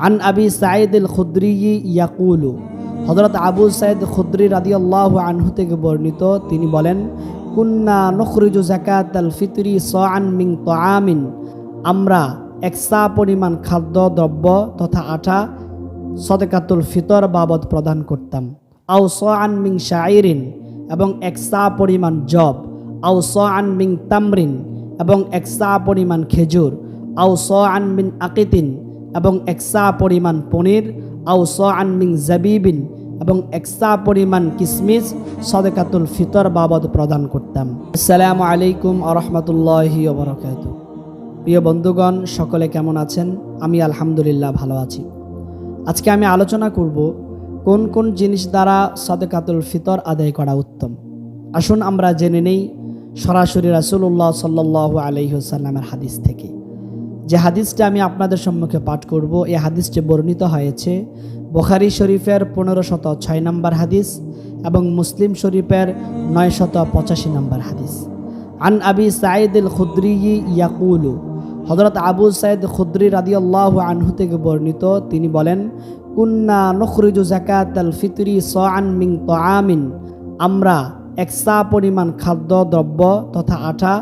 আন আবি সাইদ আল খুদ্রি ইয়াকুলু হজরত আবু সাইদ খুদ্রি রাদি আল্লাহ আনহু থেকে বর্ণিত, তিনি বলেন, কুন্না নখরুজু জাকাত আল ফিতরি সান মিং তামিন আমরা একসা পরিমাণ খাদ্য, দ্রব্য তথা আটা সদেকাতুল ফিতর বাবদ প্রদান করতাম। আউ সান মিং শাইরিন এবং একসা পরিমাণ জব আউ সান মিং তামরিন এবং একসা পরিমাণ খেজুর। আউ সান মিন আকিতিন এবং একসা পরিমাণ পনির আউ মিং জাবিবিন, এবং একসা পরিমাণ কিসমিস, সদেকাতুল ফিতর বাবদ প্রদান করতাম। আসসালামু আলাইকুম আরহামতুল্লাহি ওবরাকাতু প্রিয় বন্ধুগণ, সকলে কেমন আছেন? আমি আলহামদুলিল্লাহ ভালো আছি। আজকে আমি আলোচনা করব কোন কোন জিনিস দ্বারা সদেকাতুল ফিতর আদায় করা উত্তম। আসুন আমরা জেনে নেই সরাসরি রাসুল্লাহ সাল্লাহ আলহিহসাল্লামের হাদিস থেকে। যে হাদিসটা আমি আপনাদের সম্মুখে পাঠ করব, এই হাদিসটি বর্ণিত হয়েছে বোখারি শরীফের পনেরো শত ছয় নম্বর হাদিস এবং মুসলিম শরীফের নয় শত পঁচাশি নম্বর হাদিস। আন আবি সাইদ আল খুদ্রি ইয়াকুলু হজরত আবু সাইদ খুদ্রি রাদি আল্লাহ আনহু থেকে বর্ণিত, তিনি বলেন, কুন্না নখরুজু জাকাত আল ফিতরি সান মিং আমিন আমরা একসা পরিমাণ খাদ্য, দ্রব্য তথা আঠা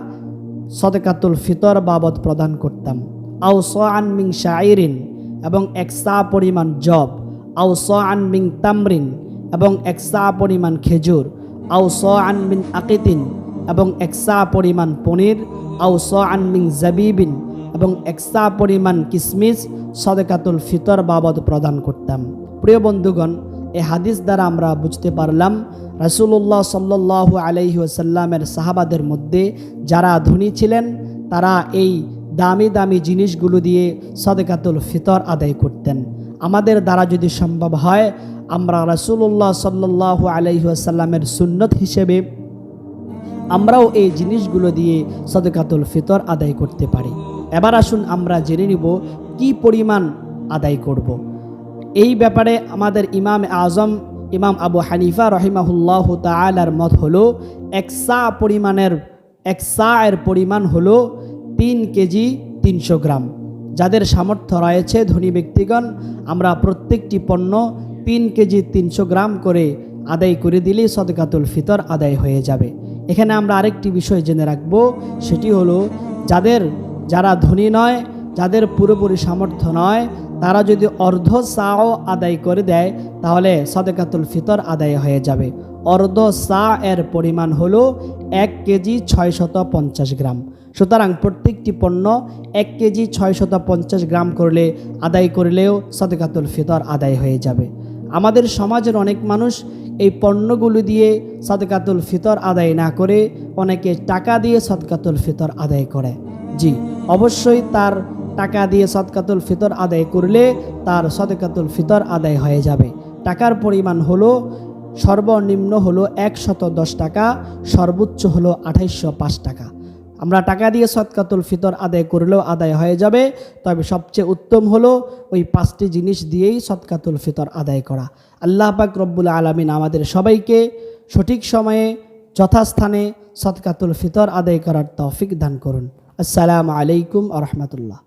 সদেকাতুল ফিতর বাবদ প্রদান করতাম। আউ মিং শাইরিন এবং একসা পরিমাণ জব আউ সান মিং তামরিন এবং একসা পরিমাণ খেজুর আউ সান মিন আকিতিন এবং একসা পরিমাণ পনির আউ সান মিং জাবিবিন এবং একসা পরিমাণ কিসমিস সদেকাতুল ফিতর বাবদ প্রদান করতাম। প্রিয় বন্ধুগণ, এ হাদিস দ্বারা আমরা বুঝতে পারলাম রাসুল্লাহ সাল্লাহ ওসাল্লামের সাহাবাদের মধ্যে যারা ধনী ছিলেন, তারা এই দামি দামি জিনিসগুলো দিয়ে সদেকাতুল ফিতর আদায় করতেন আমাদের দ্বারা যদি সম্ভব হয়, আমরা রাসুল্লাহ সাল্লাহ আলাইহি আসাল্লামের সুন্নত হিসেবে আমরাও এই জিনিসগুলো দিয়ে সদকাতুল ফিতর আদায় করতে পারি এবার আসুন আমরা জেনে নিব কি পরিমাণ আদায় করব। এই ব্যাপারে আমাদের ইমাম আজম, ইমাম আবু হানিফা রহিমাহুল্লাহ তালার মত হলো একসা পরিমাণের একসা এর পরিমাণ হলো তিন কেজি তিনশো গ্রাম। যাদের সামর্থ্য রয়েছে ধনী ব্যক্তিগণ, আমরা প্রত্যেকটি পণ্য তিন কেজি তিনশো গ্রাম করে আদায় করে দিলেই সদকাতুল ফিতর আদায় হয়ে যাবে। এখানে আমরা আরেকটি বিষয় জেনে রাখব, সেটি হলো যাদের, যারা ধনী নয়, যাদের পুরোপুরি সামর্থ্য নয় তারা যদি অর্ধ সাও আদায় করে দেয়, তাহলে সদেকাতুল ফিতর আদায় হয়ে যাবে। অর্ধ সা এর পরিমাণ হল এক কেজি ছয়শত পঞ্চাশ গ্রাম। সুতরাং প্রত্যেকটি পণ্য এক কেজি ছয়শত পঞ্চাশ গ্রাম করলে, আদায় করলেও সদেকাতুল ফিতর আদায় হয়ে যাবে। আমাদের সমাজের অনেক মানুষ এই পণ্যগুলো দিয়ে সদকাতুল ফিতর আদায় না করে অনেকে টাকা দিয়ে সদকাতুল ফিতর আদায় করে। জি, অবশ্যই তার টাকা দিয়ে সদকাতুল ফিতর আদায় করলে তার সদকাতুল ফিতর আদায় হয়ে যাবে। টাকার পরিমাণ হলো, সর্বনিম্ন হলো একশত দশ টাকা, সর্বোচ্চ হলো আঠাইশশো পাঁচ টাকা। আমরা টাকা দিয়ে সৎকাতুল ফিতর আদায় করলেও আদায় হয়ে যাবে, তবে সবচেয়ে উত্তম হলো ওই পাঁচটি জিনিস দিয়েই সৎকাতুল ফিতর আদায় করা। আল্লাহ পাক রব্বুল আলমিন আমাদের সবাইকে সঠিক সময়ে, যথাস্থানে সৎকাতুল ফিতর আদায় করার তৌফিক দান করুন। আসসালামু আলাইকুম আ রহমতুল্লাহ।